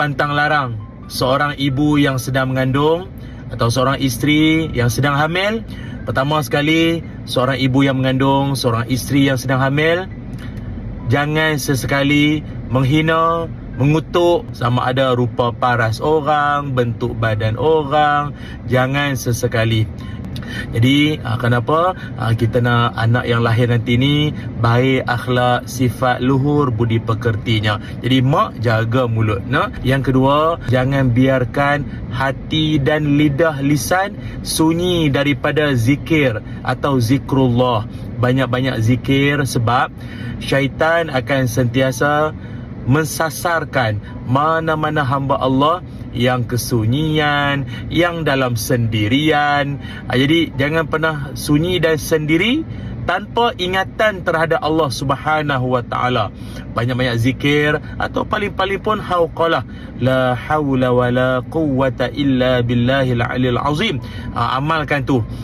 pantang larang seorang ibu yang sedang mengandung atau seorang isteri yang sedang hamil. Pertama sekali, seorang ibu yang mengandung, seorang isteri yang sedang hamil jangan sesekali menghina, mengutuk sama ada rupa paras orang, bentuk badan orang, jangan sesekali. Jadi ah, kenapa ah, kita nak anak yang lahir nanti ni baik akhlak, sifat luhur, budi pekertinya. Jadi mak jaga mulut no? Yang kedua, jangan biarkan hati dan lidah lisan sunyi daripada zikir atau zikrullah. Banyak-banyak zikir sebab syaitan akan sentiasa mensasarkan mana-mana hamba Allah yang kesunyian, yang dalam sendirian. Ah, Jadi jangan pernah sunyi dan sendiri tanpa ingatan terhadap Allah Subhanahu wa taala. Banyak-banyak zikir atau paling-paling pun hauqalah la haula wala quwwata illa billahil aliyil azim. Ah, Amalkan tu.